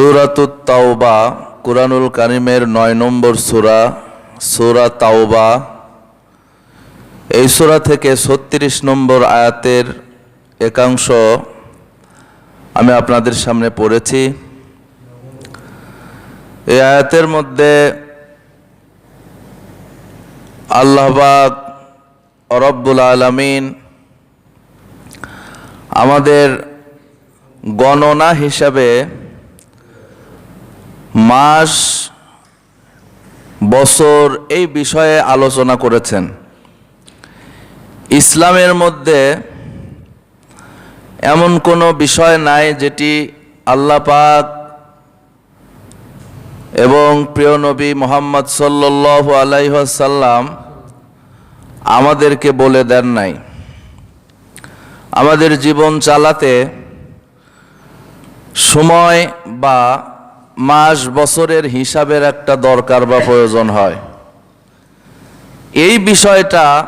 সুরাতুত তাওবা, কুরআনুল কারিমের নয় নম্বর সূরা সূরা তাওবা। এই সূরা থেকে ছত্রিশ নম্বর আয়াতের একাংশ আমি আপনাদের সামনে পড়েছি। এই আয়াতের মধ্যে আল্লাহবাক রব্বুল আলমিন আমাদের গণনা হিসাবে মাস, বছর এই বিষয়ে আলোচনা করেছেন। ইসলামের মধ্যে এমন কোনো বিষয় নাই যেটি আল্লাহ পাক এবং প্রিয় নবী মোহাম্মদ সাল্লাল্লাহু আলাইসাল্লাম আমাদেরকে বলে দেন নাই। আমাদের জীবন চালাতে সময় বা মাস বছরের হিসাবের একটা দরকার বা প্রয়োজন হয়। এই বিষয়টা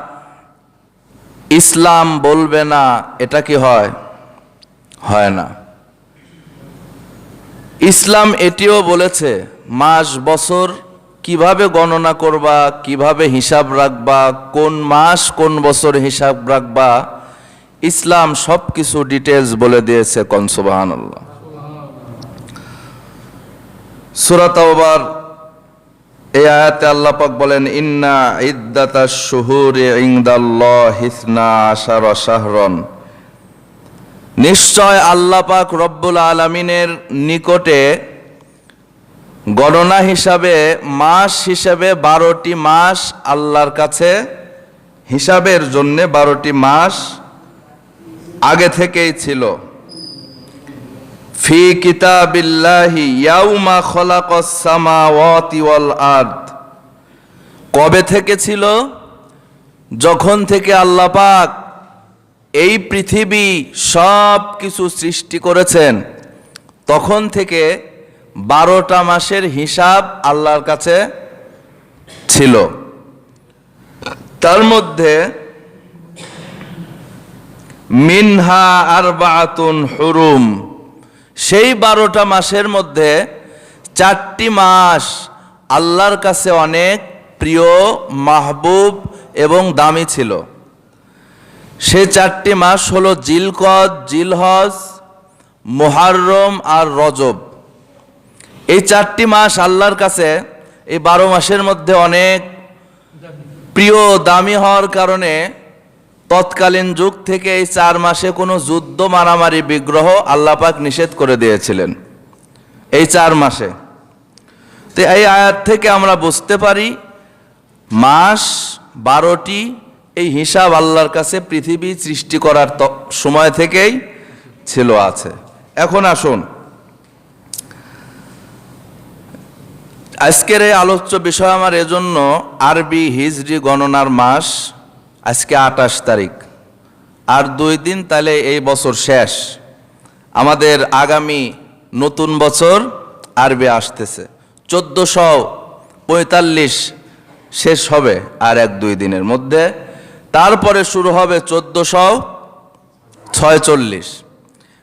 ইসলাম বলবে না, এটা কি হয়? হয় না। ইসলাম এটিও বলেছে, মাস, বছর কীভাবে গণনা করবা, কীভাবে হিসাব রাখবা, কোন মাস, কোন বছর হিসাব রাখবা, ইসলাম সব কিছু ডিটেলস বলে দিয়েছে কনসুবাহান আল্লাহ সুরাতাওবার এই আয়াতে আল্লাহ পাক বলেন, ইন্না ইদ্দাতা শুহুরি ইনদাল্লাহ হিসনা আশার শাহরন। নিশ্চয় আল্লাহ পাক রব্বুল আলমিনের নিকটে গণনা হিসাবে মাস হিসাবে বারোটি মাস আল্লাহর কাছে, হিসাবের জন্য বারোটি মাস আগে থেকেই ছিল। ফি কিতাবিল্লাহি ইয়াউমা খলাকস সামাওয়াতি ওয়াল আরদ। কবে থেকে ছিল? যখন থেকে আল্লাহ পাক এই পৃথিবী সব কিছু সৃষ্টি করেছেন, তখন থেকে বারোটা মাসের হিসাব আল্লাহর কাছে ছিল। তার মধ্যে মিনহা আরবাতুন হুরুম। সেই বারোটা মাসের মধ্যে চারটি মাস আল্লাহর কাছে অনেক প্রিয়, মাহবুব এবং দামি ছিল। সে চারটি মাস হলো জিলকদ, জিলহজ, মোহাররম আর রজব। এই চারটি মাস আল্লাহর কাছে এই বারো মাসের মধ্যে অনেক প্রিয়, দামি হওয়ার কারণে তৎকালীন যুগ থেকে এই চার মাসে কোনো যুদ্ধ মারামারি বিগ্রহ আল্লাপাক নিষেধ করে দিয়েছিলেন। এই চার মাসে। তো এই আয়াত থেকে আমরা বুঝতে পারি, মাস বারোটি এই হিসাব আল্লাহর কাছে পৃথিবী সৃষ্টি করার সময় থেকেই ছিল আছে। এখন আসুন। আজকের এই আলোচ্য বিষয় আমার এজন্য আরবি হিজরি গণনার মাস আজকে আটাশ তারিখ। আর দুই দিন তাহলে এই বছর শেষ। আমাদের আগামী নতুন বছর আরবি আসতেছে। চোদ্দোশো পঁয়তাল্লিশ শেষ হবে আর এক দুই দিনের মধ্যে। তারপরে শুরু হবে চোদ্দোশো ছয়চল্লিশ।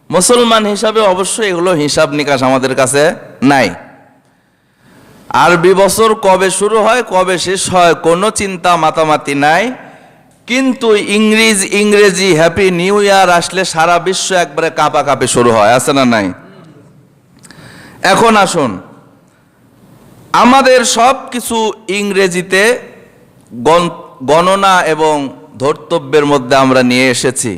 মুসলমান হিসাবে অবশ্যই এগুলো হিসাব নিকাশ আমাদের কাছে নাই। আরবি বছর কবে শুরু হয়, কবে শেষ হয়, কোনো চিন্তা মাতামাতি নাই। কিন্তু ইংরেজ, ইংরেজি হ্যাপি নিউ ইয়ার আসলে সারা বিশ্ব একবারে কাঁপা কাঁপে শুরু হয়, আছে না নাই? এখন আসুন, আমাদের সব কিছু ইংরেজিতে গণনা এবং ধর্তব্যের মধ্যে আমরা নিয়ে এসেছি।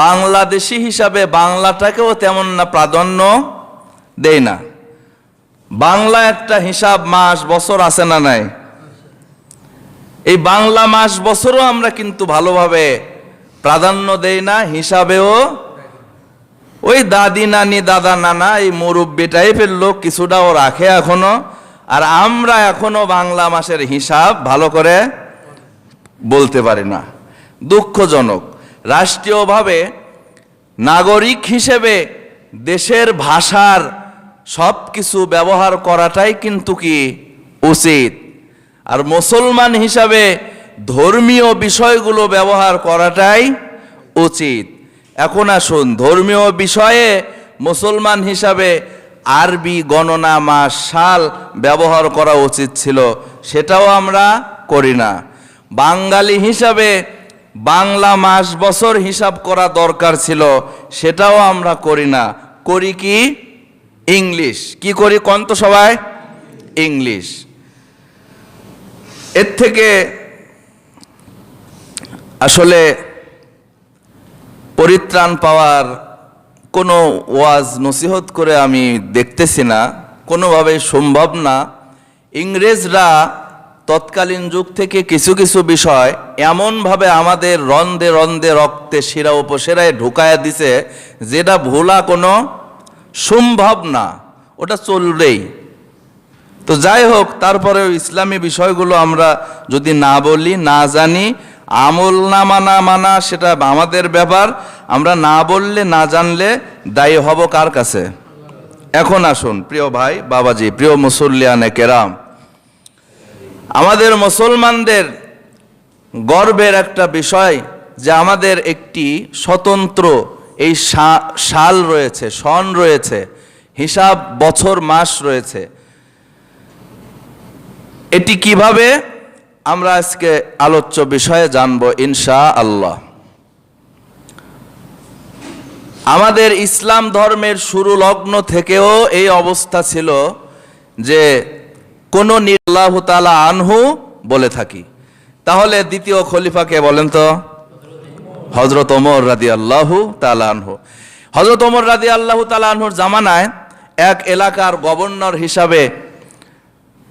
বাংলাদেশি হিসাবে বাংলাটাকেও তেমন না প্রাধান্য দেয় না। বাংলা একটা হিসাব মাস, বছর আছে না নাই? এই বাংলা মাস বছরও আমরা কিন্তু ভালোভাবে প্রাধান্য দেই না, হিসাবেও। ওই দাদি, নানি, দাদা, নানা, এই মুরব্বী টাইপের লোক কিছুটাও রাখে এখনও। আর আমরা এখনও বাংলা মাসের হিসাব ভালো করে বলতে পারি না। দুঃখজনক। রাষ্ট্রীয়ভাবে নাগরিক হিসেবে দেশের ভাষার সব কিছু ব্যবহার করাটাই কিন্তু কি উচিত? আর মুসলমান হিসাবে ধর্মীয় বিষয়গুলো ব্যবহার করাটাই উচিত। এখন আসুন, ধর্মীয় বিষয়ে মুসলমান হিসাবে আরবি গণনা মাস সাল ব্যবহার করা উচিত ছিল, সেটাও আমরা করি না। বাঙালি হিসাবে বাংলা মাস বছর হিসাব করা দরকার ছিল, সেটাও আমরা করি না। করি কি? ইংলিশ। কি করি কন্ত সবাই? ইংলিশ। এর থেকে আসলে পরিত্রাণ পাওয়ার কোনো ওয়াজ নসিহত করে আমি দেখতেছি না কোনোভাবে সম্ভব না। ইংরেজরা তৎকালীন যুগ থেকে কিছু কিছু বিষয় এমনভাবে আমাদের রন্ধে রন্ধে রক্তে শিরা উপশিরায় ঢুকায় দিছে, যেটা ভোলা কোনো সম্ভব না। ওটা চলবেই। তো যাই হোক, তারপরেও ইসলামী বিষয়গুলো আমরা যদি না বলি, না জানি, আমল না মানা মানা সেটা আমাদের ব্যাপার। আমরা না বললে, না জানলে দায়ী হব কার কাছে? এখন আসুন, প্রিয় ভাই, বাবাজি, প্রিয় মুসল্লিয়ানে কেরাম। আমাদের মুসলমানদের গর্বের একটা বিষয় যে আমাদের একটি স্বতন্ত্র এই সাল রয়েছে, সন রয়েছে, হিসাব বছর মাস রয়েছে। এটি কীভাবে? আমরা আজকে আলোচ্য বিষয়ে জানব ইনশা আল্লাহ আমাদের ইসলাম ধর্মের শুরু লগ্ন থেকেও এই অবস্থা ছিল যে কোন নির্লাহ তালা আনহু বলে থাকি। তাহলে দ্বিতীয় খলিফাকে বলেন তো? হজরত ওমর রাদি আল্লাহু তালানহু হজরত ওমর রাদি আল্লাহু তালানহুর জামানায় এক এলাকার গভর্নর হিসাবে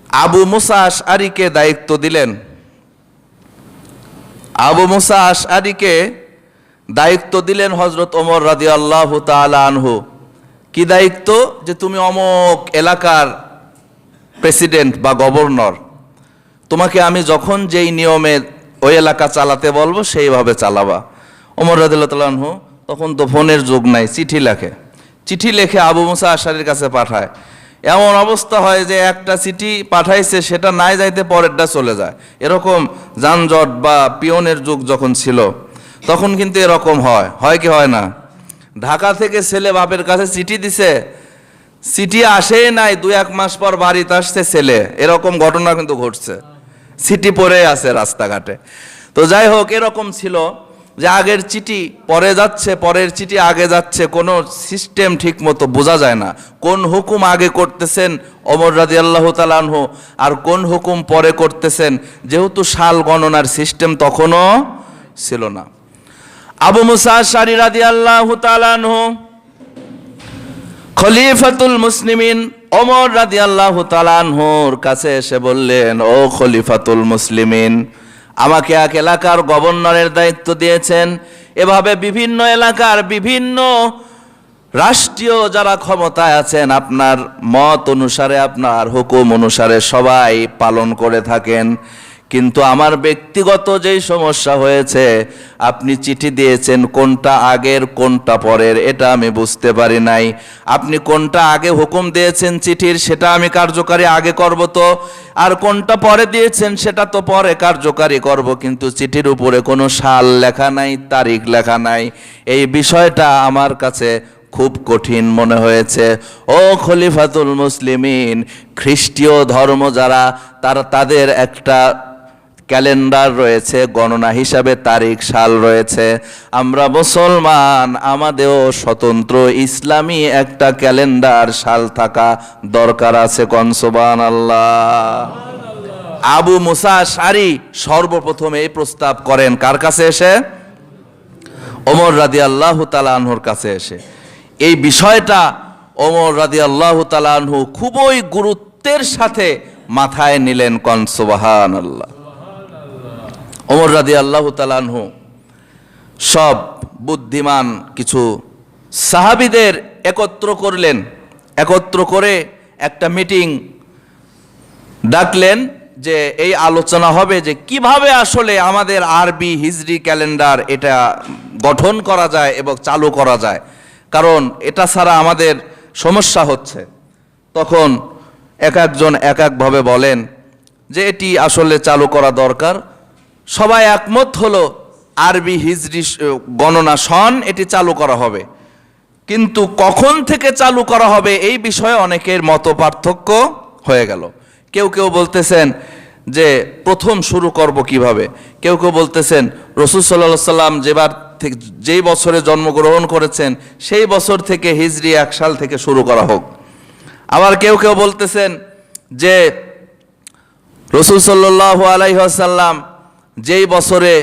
আবু মুসা আশআরিকে দায়িত্ব দিলেন। আবু মুসা আশআরিকে দায়িত্ব দিলেন হজরত ওমর রাদি আল্লাহ আনহু। কি দায়িত্ব? যে তুমি অমক এলাকার প্রেসিডেন্ট বা গভর্নর, তোমাকে আমি যখন যেই নিয়মে ওই এলাকা চালাতে বলব, সেইভাবে চালাবা। ওমর রাদিল্লাহু তখন তো ফোনের যুগ নাই, চিঠি লেখে। চিঠি লেখে আবু মুসা আশারির কাছে পাঠায়। এমন অবস্থা হয় যে একটা চিঠি পাঠাইছে, সেটা নাই যাইতে পরেরটা চলে যায়। এরকম যানজট বা পিয়নের যুগ যখন ছিল, তখন কিন্তু এরকম হয়। হয় কি হয় না? ঢাকা থেকে ছেলে বাপের কাছে চিঠি দিছে চিঠি আসেই নাই, দু এক মাস পর বাড়িতে আসছে ছেলে। এরকম ঘটনা কিন্তু ঘটছে। চিঠি পড়ে আছে রাস্তাঘাটে। তো যাই হোক, এরকম ছিল। যে আগের চিঠি পরে যাচ্ছে, পরের চিঠি আগে যাচ্ছে, কোনো সিস্টেম ঠিক মতো বোঝা যায় না। কোন হুকুম আগে করতেছেন অমর রাজি আল্লাহ তালানহু আর কোন হুকুম পরে করতেছেন? যেহেতু সাল গণনার সিস্টেম তখনও ছিল না। আবু মুসা শারি রাদি আল্লাহ তালানহু খলিফাতুল মুসলিমিন অমর রাদি আল্লাহ তালানহুর কাছে এসে বললেন, ও খলিফাতুল মুসলিমিন আমাকে এক এলাকার গভর্নরের দায়িত্ব দিয়েছেন। এভাবে বিভিন্ন এলাকার বিভিন্ন রাষ্ট্রীয় যারা ক্ষমতায় আছেন, আপনার মত অনুসারে, আপনার হুকুম অনুসারে সবাই পালন করে থাকেন। কিন্তু আমার ব্যক্তিগত যেই সমস্যা হয়েছে, আপনি চিঠি দিয়েছেন কোনটা আগের, কোনটা পরের, এটা আমি বুঝতে পারি নাই। আপনি কোনটা আগে হুকুম দিয়েছেন চিঠির, সেটা আমি কার্যকারী আগে করব তো, আর কোনটা পরে দিয়েছেন সেটা তো পরে কার্যকারী করব, কিন্তু চিঠির উপরে কোনো সাল লেখা নাই, তারিখ লেখা নাই। এই বিষয়টা আমার কাছে খুব কঠিন মনে হয়েছে। ও খলিফাতুল মুসলিমিন, খ্রিস্টীয় ধর্ম যারা, তারা তাদের একটা ক্যালেন্ডার রয়েছে, গণনা হিসাবে তারিখ, সাল রয়েছে। আমরা মুসলমান, আমাদেরও স্বতন্ত্র, ইসলামী একটা ক্যালেন্ডার, সাল থাকা দরকার আছে কনসবান আল্লাহ আবু মুসা সারি সর্বপ্রথম এই প্রস্তাব করেন। কার কাছে এসে? ওমর রাদি আল্লাহ তালানহুর কাছে এসে। এই বিষয়টা ওমর রাদি আল্লাহ তালানহু খুবই গুরুত্বের সাথে মাথায় নিলেন কনসবাহান আল্লাহ ওমর রাদি আল্লাহ তালানহু সব বুদ্ধিমান কিছু সাহাবিদের একত্র করলেন, একত্র করে একটা মিটিং ডাকলেন যে এই আলোচনা হবে যে কীভাবে আসলে আমাদের আরবি হিজরি ক্যালেন্ডার এটা গঠন করা যায় এবং চালু করা যায়। কারণ এটা ছাড়া আমাদের সমস্যা হচ্ছে। তখন এক একজন এক একভাবে বলেন যে এটি আসলে চালু করা দরকার। সবাই একমত হলো আরবি হিজরি গণনা সন, এটি চালু করা হবে। কিন্তু কখন থেকে চালু করা হবে এই বিষয়ে অনেকের মত পার্থক্য হয়ে গেল। কেউ কেউ বলতেছেন যে প্রথম শুরু করব কীভাবে? কেউ কেউ বলতেছেন, রসুল সাল্লাহ সাল্লাম যেবার থেকে যেই বছরে জন্মগ্রহণ করেছেন, সেই বছর থেকে হিজরি এক সাল থেকে শুরু করা হোক। আবার কেউ কেউ বলতেছেন যে রসুল সাল্লাহ আলাইসাল্লাম যেই বছরে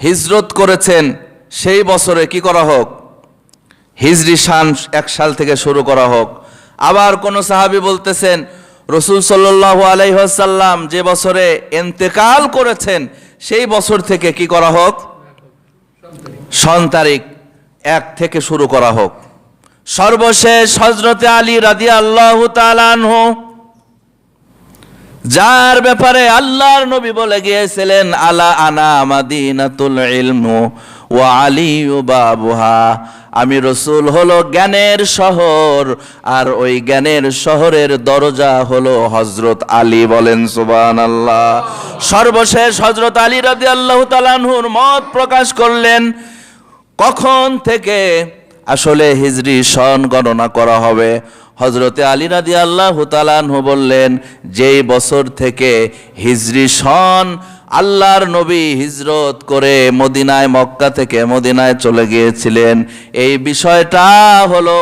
হিজরত করেছেন, সেই বছরে কি করা হোক? হিজরি শান এক সাল থেকে শুরু করা হোক। আবার কোন সাহাবি বলতেছেন, রসুল সাল্লাহ আলাইসাল্লাম যে বছরে এন্তেকাল করেছেন, সেই বছর থেকে কি করা হোক? সন তারিখ এক থেকে শুরু করা হোক। সর্বশেষ হজরতে আলী রাদি আল্লাহ তালানহ যার ব্যাপারে আল্লাহর নবী বলে গিয়েছিলেন, আলা আনা মাদিনাতুল ইলমু ওয়া আলী বাবুহা। আমি রসুল হলো জ্ঞানের শহর, আর ওই জ্ঞানের শহরের দরজা হলো হজরত আলী বলেন সুবান আল্লাহ সর্বশেষ হজরত আলী রাদি আল্লাহ তালানহুর মত প্রকাশ করলেন, কখন থেকে আসলে হিজরি সন গণনা করা হবে? হজরতে আলী রাদি আল্লাহ তালানহু বললেন, যেই বছর থেকে হিজরি সন আল্লাহর নবী হিজরত করে মদিনায়, মক্কা থেকে মদিনায় চলে গিয়েছিলেন, এই বিষয়টা হলো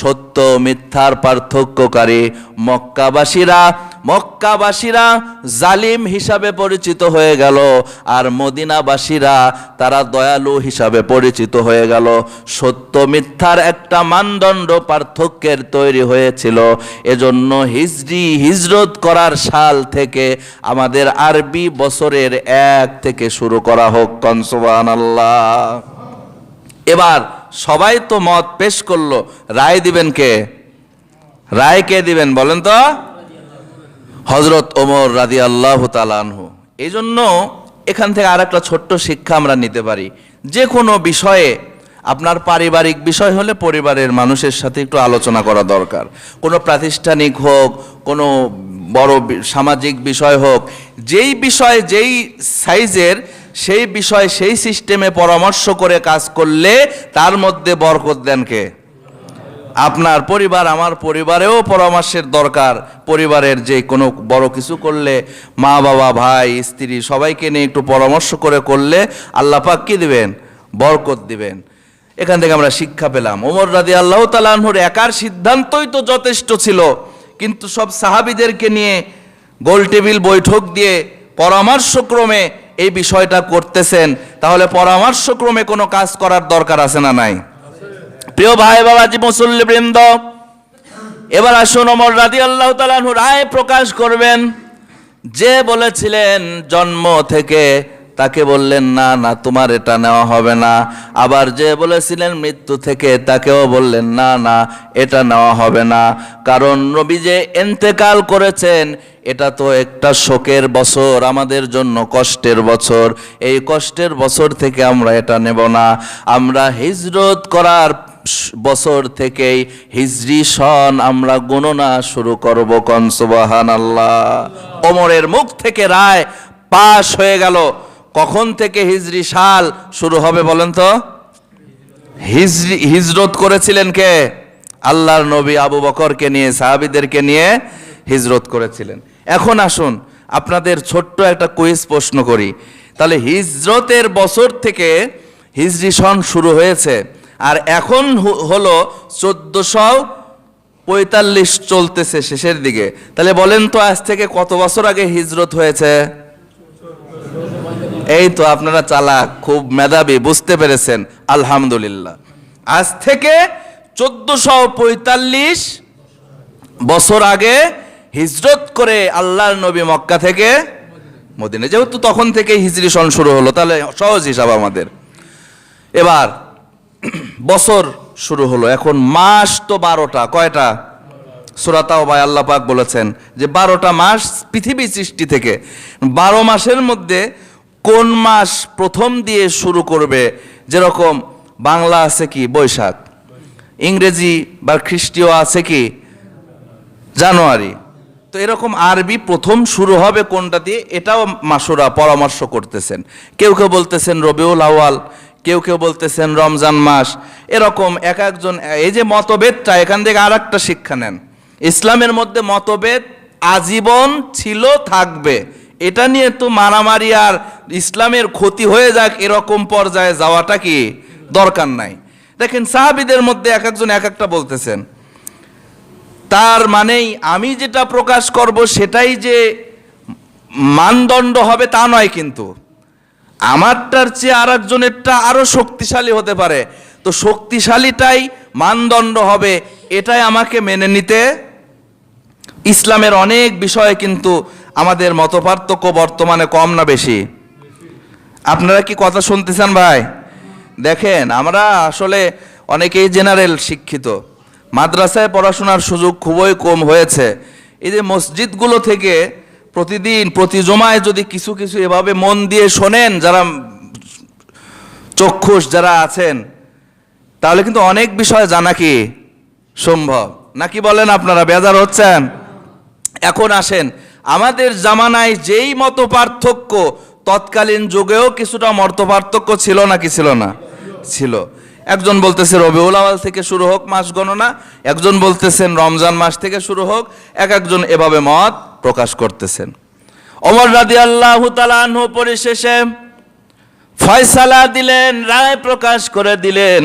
সত্য, মিথ্যার পার্থক্যকারী মক্কাবাসীরা মক্কাবাসীরা জালিম হিসাবে পরিচিত হয়ে গেল আর মদিনাবাসীরা তারা দয়ালু হিসাবে পরিচিত হয়ে গেল। সত্য মিথ্যার একটা মানদণ্ড পার্থক্যের তৈরি হয়েছিল। এজন্য হিজরি, হিজরত করার সাল থেকে আমাদের আরবি বছরের এক থেকে শুরু করা হোক কনসবান আল্লাহ এবার সবাই তো মত পেশ করল। রায় দিবেন কে? রায় কে দিবেন বলেন তো? হজরত ওমর রাদি আল্লাহ তালানহু এই জন্য এখান থেকে আর একটা ছোট্ট শিক্ষা আমরা নিতে পারি। যে কোনো বিষয়ে আপনার পারিবারিক বিষয় হলে পরিবারের মানুষের সাথে একটু আলোচনা করা দরকার। কোনো প্রাতিষ্ঠানিক হোক, কোনো বড় সামাজিক বিষয় হোক, যেই বিষয়, যেই সাইজের, সেই বিষয়, সেই সিস্টেমে পরামর্শ করে কাজ করলে তার মধ্যে বরকত দেন কে? আপনার পরিবার আমার পরিবারেও পরামর্শের দরকার। পরিবারের যে কোনো বড় কিছু করলে, মা, বাবা, ভাই, স্ত্রী সবাইকে নিয়ে একটু পরামর্শ করে করলে আল্লাহ পাক কি দিবেন? বরকত দিবেন। এখান থেকে আমরা শিক্ষা পেলাম। ওমর রাদি আল্লাহ তালাহুর একার সিদ্ধান্তই তো যথেষ্ট ছিল। কিন্তু সব সাহাবিদেরকে নিয়ে গোল টেবিল, বৈঠক দিয়ে পরামর্শক্রমে এই বিষয়টা করতেছেন। তাহলে পরামর্শক্রমে কোনো কাজ করার দরকার আছে না নাই? প্রিয় ভাই বাবাজি মুসল্লি বৃন্দ এবার আসুন অমর রাদি আল্লাহ তালাহু রায় প্রকাশ করবেন। যে বলেছিলেন জন্ম থেকে, তাকে বললেন, না না, তোমার এটা নেওয়া হবে না। আবার যে বলেছিলেন মৃত্যু থেকে, তাকেও বললেন, না না, এটা নেওয়া হবে না। কারণ নবী যে এন্তেকাল করেছেন, এটা তো একটা শোকের বছর, আমাদের জন্য কষ্টের বছর। এই কষ্টের বছর থেকে আমরা এটা নেব না। আমরা হিজরত করার বছর থেকেই হিজরি সন আমরা গণনা শুরু করব কনসবাহান আল্লাহ ওমরের মুখ থেকে রায় পাশ হয়ে গেল। কখন থেকে হিজরি সাল শুরু হবে বলেন তো? হিজরি, হিজরত করেছিলেন কে? আল্লাহর নবী আবু বকরকে নিয়ে, সাহাবিদেরকে নিয়ে হিজরত করেছিলেন। এখন আসুন, আপনাদের ছোট্ট একটা কুইজ প্রশ্ন করি। তাহলে হিজরতের বছর থেকে হিজরি সন শুরু হয়েছে। আর এখন হলো চোদ্দশো পঁয়তাল্লিশ চলতেছে শেষের দিকে। তাহলে বলেন তো, আজ থেকে কত বছর আগে হিজরত হয়েছে? এই তো আপনারা চালাক, খুব মেধাবী, বুঝতে পেরেছেন, আলহামদুলিল্লাহ। আজ থেকে চোদ্দশো পঁয়তাল্লিশ বছর আগে হিজরত করে আল্লাহর নবী মক্কা থেকে মদিনে। যেহেতু তখন থেকে হিজরি সন শুরু হলো, তাহলে সহজ হিসাব আমাদের। এবার বছর শুরু হলো। এখন মাস তো বারোটা। কয়টা? সুরাতাও ভাই আল্লাহ পাক বলেছেন যে বারোটা মাস পৃথিবী সৃষ্টি থেকে। বারো মাসের মধ্যে কোন মাস প্রথম দিয়ে শুরু করবে? যেরকম বাংলা আছে কি? বৈশাখ। ইংরেজি বা খ্রিস্টীয় আছে কি? জানুয়ারি। তো এরকম আরবি প্রথম শুরু হবে কোনটা দিয়ে? এটাও মাসুরা পরামর্শ করতেছেন। কেউ কেউ বলতেছেন রবিউল আওয়াল কেউ কেউ বলতেছেন রমজান মাস। এরকম এক একজন, এই যে মতভেদটা, এখান থেকে আর একটা শিক্ষা নেন। ইসলামের মধ্যে মতভেদ আজীবন ছিল, থাকবে। এটা নিয়ে তো মারামারি আর ইসলামের ক্ষতি হয়ে যাক এরকম পর্যায়ে যাওয়াটা কি দরকার নাই। দেখেন সাহাবিদের মধ্যে এক একজন এক একটা বলতেছেন। তার মানেই আমি যেটা প্রকাশ করব সেটাই যে মানদণ্ড হবে তা নয় কিন্তু। আমারটার চেয়ে আর একজনেরটা আরও শক্তিশালী হতে পারে। তো শক্তিশালীটাই মানদণ্ড হবে, এটাই আমাকে মেনে নিতে। ইসলামের অনেক বিষয়ে কিন্তু আমাদের মতপার্থক্য বর্তমানে কম না বেশি। আপনারা কি কথা শুনতেছেন ভাই? দেখেন, আমরা আসলে অনেকেই জেনারেল শিক্ষিত। মাদ্রাসায় পড়াশোনার সুযোগ খুবই কম হয়েছে। এই যে মসজিদগুলো থেকে প্রতিদিন, প্রতি জমায় যদি কিছু কিছু এভাবে মন দিয়ে শোনেন, যারা চক্ষুষ যারা আছেন, তাহলে কিন্তু অনেক বিষয় জানা কি সম্ভব। নাকি বলেন আপনারা, বেজার হচ্ছেন? এখন আসেন, আমাদের জামানায় যেই মতো পার্থক্য, তৎকালীন যুগেও কিছুটা মর্ত পার্থক্য ছিল নাকি ছিল না? ছিল। একজন বলতেছে রবিউল আওয়াল থেকে শুরু হোক মাস গণনা, একজন বলতেছেন রমজান মাস থেকে শুরু হোক, এক একজন এভাবে মত প্রকাশ করতেছেন। অমর রাদি আল্লাহ পরিশেষে ফয়সালা দিলেন, রায় প্রকাশ করে দিলেন,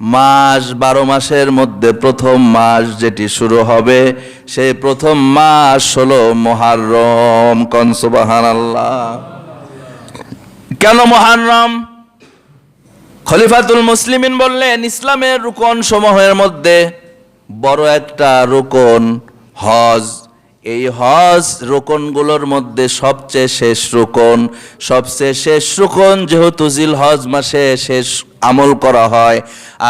মাস বারো মাসের মধ্যে প্রথম মাস যেটি শুরু হবে, সেই প্রথম মাস হলো মহারম কনসুবাহান আল্লাহ কেন মহারম খলিফাতুল মুসলিমিন বললেন, ইসলামের রুকন সমূহের মধ্যে বড় একটা রুকন হজ। এই হজ রোকনগুলোর মধ্যে সবচেয়ে শেষ রোকন, সবচেয়ে শেষ রোকন যেহেতু জিল হজ মাসে শেষ আমল করা হয়।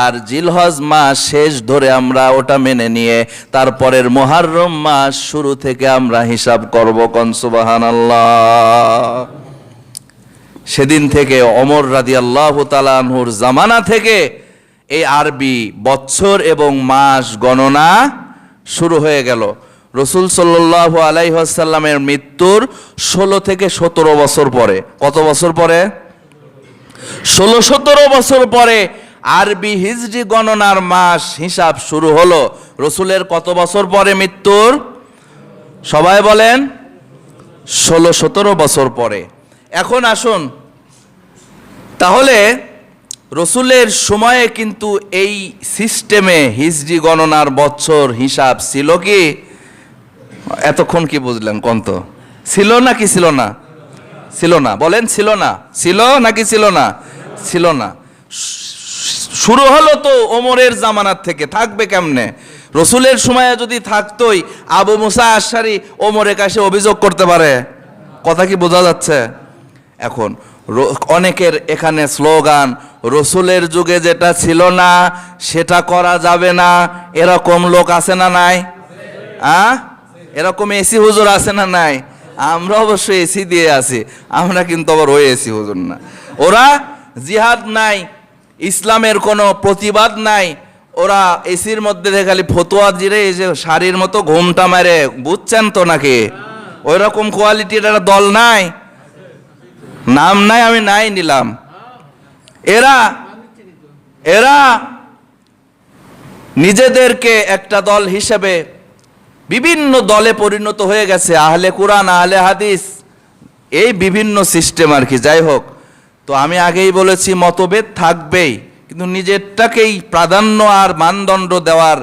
আর জিল হজ মাস শেষ ধরে আমরা ওটা মেনে নিয়ে তারপরের মহারম মাস শুরু থেকে আমরা হিসাব করব কনসুবাহান আল্লাহ সেদিন থেকে অমর রাদি আল্লাহ তালানহুর জামানা থেকে এই আরবি বৎসর এবং মাস গণনা শুরু হয়ে গেল। রসুল সাল্লাহ আলাইসাল্লামের মৃত্যুর ষোলো থেকে সতেরো বছর পরে, কত বছর পরে? ষোলো সতেরো বছর পরে আরবি হিজরি গণনার মাস হিসাব শুরু হলো। রসুলের কত বছর পরে মৃত্যুর? সবাই বলেন, ষোলো সতেরো বছর পরে। এখন আসুন। তাহলে রসুলের সময়ে কিন্তু এই সিস্টেমে হিজরি গণনার বছর হিসাব ছিল কি? এতক্ষণ কি বুঝলেন কন্ত? ছিল নাকি ছিল না? ছিল না। বলেন ছিল না। ছিল নাকি ছিল না? ছিল না। শুরু হলো তো ওমরের জামানার থেকে। থাকবে কেমনে? রসুলের সময়ে যদি থাকতোই আবু মুসা আশারি ওমরের কাছে অভিযোগ করতে পারে। কথা কি বোঝা যাচ্ছে? এখন অনেকের এখানে স্লোগান, রসুলের যুগে যেটা ছিল না, সেটা করা যাবে না। এরকম লোক আছে না নাই? আ? এরকম এসি হুজুর আছে না নাই? আমরা অবশ্য এসি দিয়ে আছি, আমরা কিন্তু আবার ওই এসি হুজুর না। ওরা জিহাদ নাই, ইসলামের কোনো প্রতিবাদ নাই, ওরা এসির মধ্যে খালি ফতোয়া জিরে এই যে শাড়ির মতো ঘুমটা মারে, বুঝছেন তো নাকি? ওই রকম কোয়ালিটির একটা দল নাই। নাম নাই, আমি নাই নিলাম। এরা এরা নিজেদেরকে একটা দল হিসেবে বিভিন্ন দলে পরিণত হয়ে গেছে, আহলে কোরআন, আহলে হাদিস, এই বিভিন্ন সিস্টেম আর কি। যাই হোক, তো আমি আগেই বলেছি, মতভেদ থাকবেই, কিন্তু নিজেরটাকেই প্রাধান্য আর মানদণ্ড দেওয়ার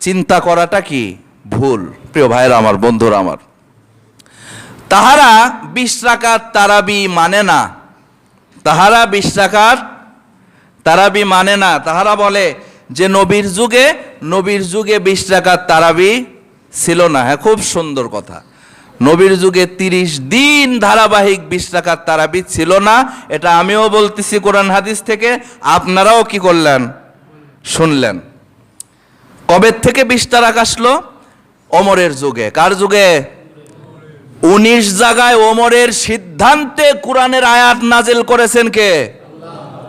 চিন্তা করাটা কি? ভুল। প্রিয় ভাইরা আমার, বন্ধুরা আমার। তাহারা বিশ রাকাত তারাবি মানে না। তাহারা বিশ রাকাত তারাবি মানে না। তাহারা বলে যে নবীর যুগে নবীর যুগে বিশ রাকাত তারাবি ছিল না। হ্যাঁ খুব সুন্দর কথা। নবীর যুগে তিরিশ দিন ধারাবাহিক বিশ রাকাত তারাবি ছিল না। এটা আমিও বলতেছি কোরআন হাদিস থেকে। আপনারাও কি করলেন? শুনলেন। কবে থেকে বিশ তারাক আসলো? অমরের যুগে। কার যুগে? উনিশ জায়গায় ওমরের সিদ্ধান্তে কোরআনের আয়াত নাজেল করেছেন কে?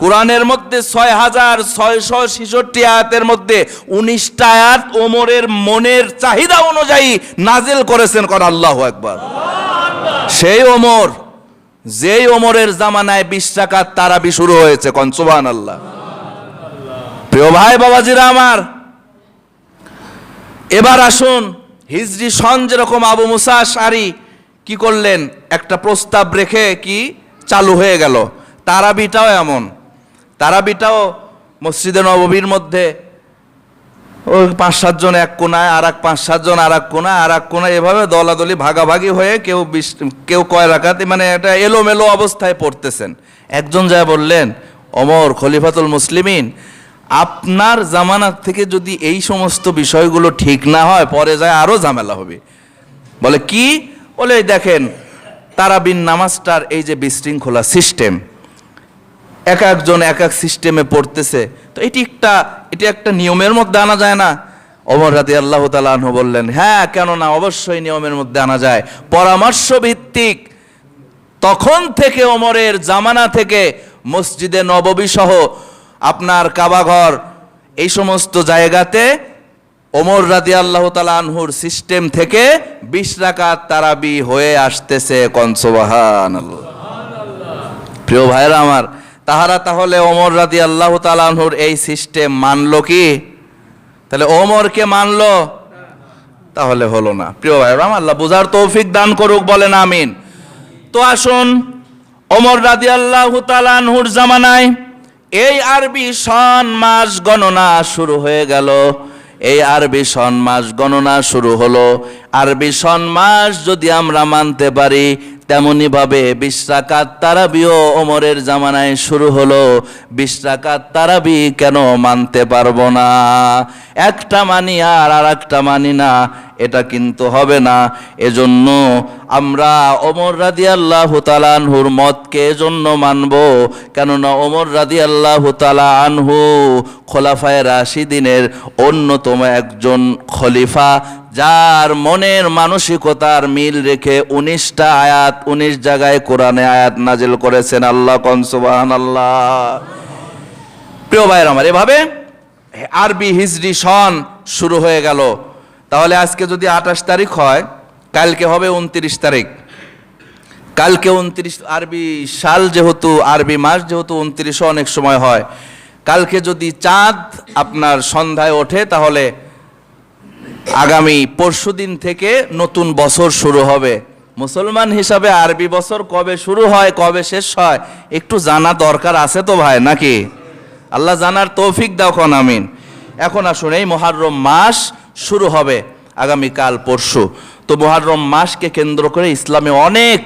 কোরআনের মধ্যে ছয় হাজার ছয়শো ছেষট্টি আয়াতের মধ্যে উনিশটা আয়াত ওমরের মনের চাহিদা অনুযায়ী নাজেল করেছেন কর আল্লাহ একবার সেই ওমর, যেই ওমরের জামানায় বিশ টাকার তারাবি শুরু হয়েছে কনসুবান আল্লাহ প্রিয় ভাই, বাবাজিরা আমার, এবার আসুন হিজরি সন যেরকম আবু মুসা সারি কি করলেন? একটা প্রস্তাব রেখে কি চালু হয়ে গেল। তারাবিটাও এমন। তারাবিটাও মসজিদে নববীর মধ্যে ওই পাঁচ সাতজন এক কোনায় আর এক পাঁচ সাতজন আর এক কোনায় আর এক কোনায় এভাবে দলাদলি ভাগাভাগি হয়ে কেউ বিশ, কেউ কয় রাখাতে মানে এটা এলোমেলো অবস্থায় পড়তেছেন। একজন যা বললেন, অমর খলিফাতুল মুসলিমিন, আপনার জামানার থেকে যদি এই সমস্ত বিষয়গুলো ঠিক না হয়, পরে যায় আরও ঝামেলা হবে। বলে, কি? বলে দেখেন, তারাবিন নামাজটার এই যে বিশৃঙ্খলা সিস্টেম, এক একজন এক এক সিস্টেমে পড়তেছে, তো এটি একটা এটি একটা নিয়মের মধ্যে আনা যায় না। অমর রাতি আল্লাহ তালু বললেন হ্যাঁ কেন না অবশ্যই নিয়মের মধ্যে আনা যায়। পরামর্শ ভিত্তিক তখন থেকে অমরের জামানা থেকে মসজিদে নববী সহ আপনার কাবাঘর, এই সমস্ত জায়গাতে ওমর রাদি আল্লাহ আনহুর সিস্টেম থেকে বিশ রাকাত তারাবি হয়ে আসতেছে কনসবাহান প্রিয় ভাইরা আমার, তাহারা তাহলে ওমর রাদি আল্লাহ তালানহুর এই সিস্টেম মানলো কি? তাহলে ওমরকে মানলো? তাহলে হলো না। প্রিয় ভাইরা আমার, আল্লাহ বুঝার তৌফিক দান করুক, বলেন আমিন। তো আসুন, ওমর রাদি আল্লাহ তালানহুর জামানায় এই আরবি সন মাস গণনা শুরু হয়ে গেল। এই আরবি সন মাস গণনা শুরু হলো। আরবি সন মাস যদি আমরা মানতে পারি তেমনি ভাবে বিশ তারাবিও ওমরের জামানায় শুরু হলো। বিশ রাকাত তারাবি কেন মানতে পারব না? একটা মানি আর আর একটা মানি না, এটা কিন্তু হবে না। এজন্য আমরা ওমর রাদি আল্লাহ তালানহুর মতকে এজন্য মানব। কেননা ওমর রাদি আল্লাহ তালা আনহু খোলাফায় রাশিদিনের অন্যতম একজন খলিফা। যার মনের মানসিকতার মিল রেখে উনিশটা আয়াত, উনিশ জায়গায় কোরআনে আয়াত নাজিল করেছেন আল্লাহ কনসুবাহান আল্লাহ প্রিয় ভাইয়ের আমার, এভাবে আরবি হিজরি সন শুরু হয়ে গেল। তাহলে আজকে যদি আঠাশ তারিখ হয়, কালকে হবে উনত্রিশ তারিখ। কালকে উনত্রিশ, আরবি সাল যেহেতু, আরবি মাস যেহেতু উনত্রিশও অনেক সময় হয়। কালকে যদি চাঁদ আপনার সন্ধ্যায় ওঠে, তাহলে আগামী পরশু দিন থেকে নতুন বছর শুরু হবে। মুসলমান হিসাবে আরবি বছর কবে শুরু হয়, কবে শেষ হয়, একটু জানা দরকার আছে তো ভাই, নাকি? আল্লাহ জানার তৌফিক দাও কন আমিন। এখন আসুন, এই মহারম মাস শুরু হবে আগামী কাল পরশু। তো মহারম মাসকে কেন্দ্র করে ইসলামে অনেক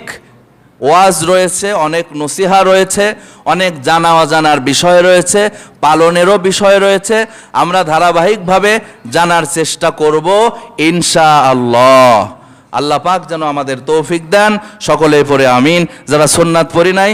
ওয়াজ রয়েছে, অনেক নসিহা রয়েছে, অনেক জানা অজানার বিষয় রয়েছে, পালনেরও বিষয় রয়েছে। আমরা ধারাবাহিকভাবে জানার চেষ্টা করব ইনশা আল্লাহ আল্লাহ পাক যেন আমাদের তৌফিক দেন, সকলে পরে আমিন, যারা সোননাথ পড়ি নাই